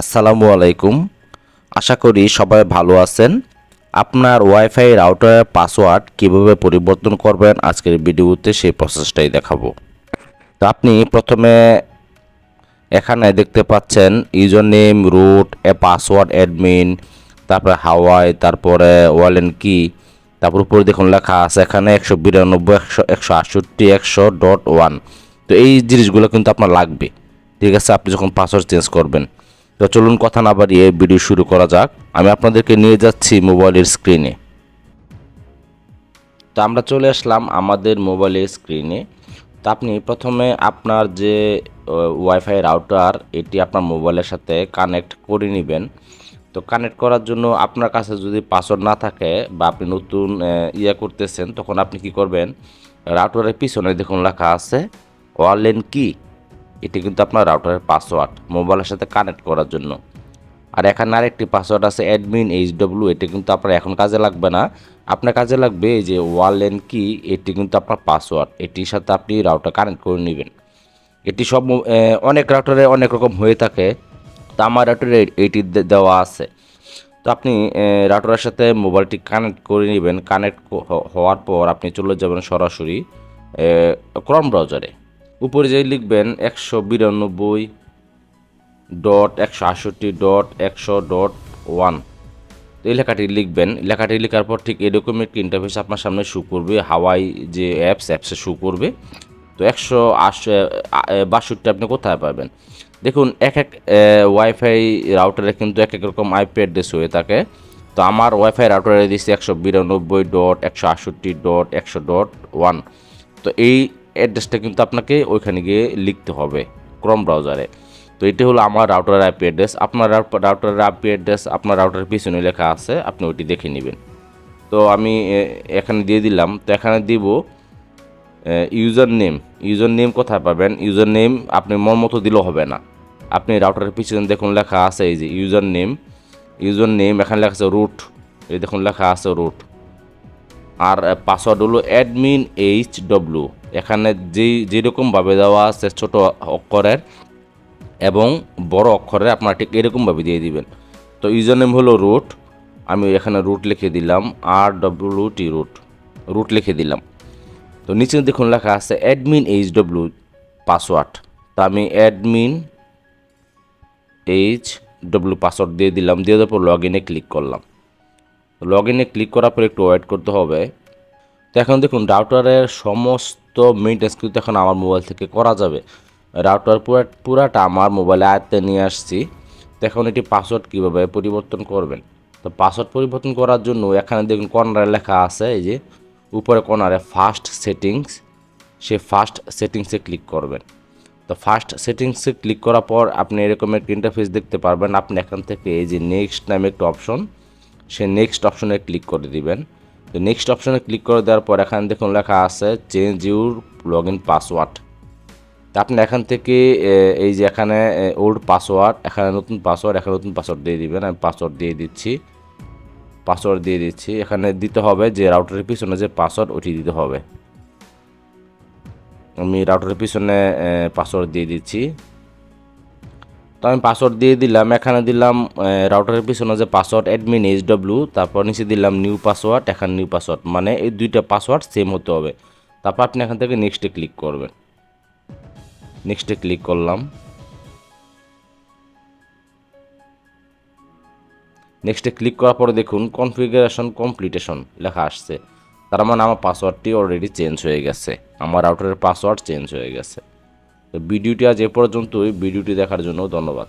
আসসালামু আলাইকুম। আশা করি সবাই ভালো আছেন। আপনার ওয়াইফাই রাউটারের পাসওয়ার্ড কীভাবে পরিবর্তন করবেন আজকের ভিডিওতে সেই প্রসেসটাই দেখাবো। তো আপনি প্রথমে এখানে দেখতে পাচ্ছেন ইউজার নেম রুট, এ পাসওয়ার্ড অ্যাডমিন তারপরে হাওয়াই, তারপরে ওয়ালেন কি, তারপর উপরে দেখুন লেখা আছে এখানে একশো বিরানব্বই, একশো একশো আটষট্টি, একশো ডট ওয়ান। তো এই জিনিসগুলো কিন্তু আপনার লাগবে। ঠিক আছে, আপনি যখন পাসওয়ার্ড চেঞ্জ করবেন। তো চলুন কথা না বাড়িয়ে ভিডিও শুরু করা যাক। আমি আপনাদেরকে নিয়ে যাচ্ছি মোবাইলের স্ক্রিনে তো আমরা চলে আসলাম আমাদের মোবাইলের স্ক্রিনে তো আপনি প্রথমে আপনার যে ওয়াইফাই রাউটার এটি আপনার মোবাইলের সাথে কানেক্ট করে নেবেন। তো কানেক্ট করার জন্য আপনার কাছে যদি পাসওয়ার্ড না থাকে বা আপনি নতুন ইয়ে করতেছেন, তখন আপনি কি করবেন? রাউটারের পিছনে দেখুন লেখা আছে ওয়ারলেন কি এটি কিন্তু আপনার রাউটারের পাসওয়ার্ড মোবাইলের সাথে কানেক্ট করার জন্য। আর এখানে আরেকটি পাসওয়ার্ড আছে অ্যাডমিন এইচ ডব্লিউ এটি কিন্তু আপনার এখন কাজে লাগবে না। আপনার কাজে লাগবে এই যে ওয়ালেন কি এটি কিন্তু আপনার পাসওয়ার্ড এটির সাথে আপনি রাউটার কানেক্ট করে নেবেন। এটি সব অনেক রাউটারে অনেক রকম হয়ে থাকে, তো আমার রাউটারে এটি দেওয়া আছে। তো আপনি রাউটারের সাথে মোবাইলটি কানেক্ট করে নেবেন। কানেক্ট হওয়ার পর আপনি চলে যাবেন সরাসরি ক্রম ব্রাউজারে উপরে যে লিখবেন একশো বিরানব্বই ডট একশো আটষট্টি ডট একশো ডট ওয়ান। তো এই লেখাটি লিখবেন। লেখাটি লেখার পর ঠিক এরকম একটি ইন্টারফেস আপনার সামনে শু করবে। হাওয়াই যে অ্যাপস অ্যাপসে শু করবে। তো একশো বাষট্টি আপনি কোথায় পাবেন? দেখুন, এক এক ওয়াইফাই রাউটারে কিন্তু এক এক রকম আইপি অ্যাড্রেস হয়ে থাকে। তো আমার ওয়াইফাই রাউটারে দিচ্ছি একশো বিরানব্বই ডট একশো আটষট্টি ডট একশো ডট ওয়ান। তো এই অ্যাড্রেসটা কিন্তু আপনাকে ওইখানে গিয়ে লিখতে হবে ক্রম ব্রাউজারে তো এটি হলো আমার রাউটারের আইপি অ্যাড্রেস আপনার রাউটারের আইপি অ্যাড্রেস আপনার রাউটারের পিছনে লেখা আছে, আপনি ওইটি দেখে নেবেন। তো আমি এখানে দিয়ে দিলাম। তো এখানে দিব ইউজার নেম ইউজার নেম কোথায় পাবেন? ইউজার নেম আপনি মন মতো দিলেও হবে না। আপনি রাউটারের পিছনে দেখুন লেখা আছে এই যে ইউজার নেম ইউজার নেম এখানে লেখা আছে রুট এই দেখুন লেখা আছে রুট আর পাসওয়ার্ড হলো অ্যাডমিন এইচ ডব্লিউ এখানে যেই যেরকমভাবে দেওয়া আছে ছোট অক্ষরের এবং বড় অক্ষরের আপনারা ঠিক এরকমভাবে দিয়ে দিবেন। তো ইউজার হলো রুট, আমি এখানে রুট লিখে দিলাম আর ডব্লিউ টি রুট রুট লিখে দিলাম। তো নিচে দেখুন লেখা আছে অ্যাডমিন এইচ ডব্লিউ পাসওয়ার্ড তো আমি অ্যাডমিন এইচ ডব্লিউ পাসওয়ার্ড দিয়ে দিলাম, দিয়ে দেওয়ার পর লগ ইনে ক্লিক করলাম। লগ ইনে ক্লিক করার পর একটু ওয়েট করতে হবে। তো এখন দেখুন রাউটারের সমস্ত মেনটেন্স কিন্তু এখন আমার মোবাইল থেকে করা যাবে। রাউটার পুরা, পুরাটা আমার মোবাইলে আয়ত্তে নিয়ে আসছি। তো এখন এটি পাসওয়ার্ড কীভাবে পরিবর্তন করবেন? তো পাসওয়ার্ড পরিবর্তন করার জন্য এখানে দেখুন কর্নারে লেখা আছে, এই যে উপরে কর্নারে ফার্স্ট সেটিংস সে ফার্স্ট সেটিংসে ক্লিক করবেন। তো ফার্স্ট সেটিংসে ক্লিক করার পর আপনি এরকম একটা ইন্টারফেস দেখতে পারবেন। আপনি এখান থেকে এই যে নেক্সট নামে একটা অপশন সে নেক্সট অপশনে ক্লিক করে দিবেন। তো নেক্সট অপশানে ক্লিক করে দেওয়ার পর এখানে দেখুন লেখা আছে change your log in password তা আপনি এখান থেকে এই যে এখানে ওল্ড পাসওয়ার্ড এখানে নতুন পাসওয়ার্ড এখানে নতুন পাসওয়ার্ড দিয়ে দিবেন। আমি পাসওয়ার্ড দিয়ে দিচ্ছি। পাসওয়ার্ড দিয়ে দিচ্ছি। এখানে দিতে হবে যে রাউটারের পিছনে যে পাসওয়ার্ড ওটি দিতে হবে। আমি রাউটারের পিছনে পাসওয়ার্ড দিয়ে দিচ্ছি। তো আমি পাসওয়ার্ড দিয়ে দিলাম, এখানে দিলাম রাউটারের পিছনে যে পাসওয়ার্ড অ্যাডমিন এইচ ডব্লিউ তারপর নিচে দিলাম নিউ পাসওয়ার্ড এখানে নিউ পাসওয়ার্ড মানে এই দুইটা পাসওয়ার্ড সেম হতে হবে। তারপর আপনি এখান থেকে নেক্সটে ক্লিক করবেন। নেক্সটে ক্লিক করলাম। নেক্সটে ক্লিক করার পরে দেখুন কনফিগারেশন কমপ্লিটেশন লেখা আসছে। তার মানে আমার পাসওয়ার্ডটি অলরেডি চেঞ্জ হয়ে গেছে। আমার রাউটারের পাসওয়ার্ড চেঞ্জ হয়ে গেছে। তো ভিডিওটি আজ এ পর্যন্তই। ভিডিওটি দেখার জন্য ধন্যবাদ।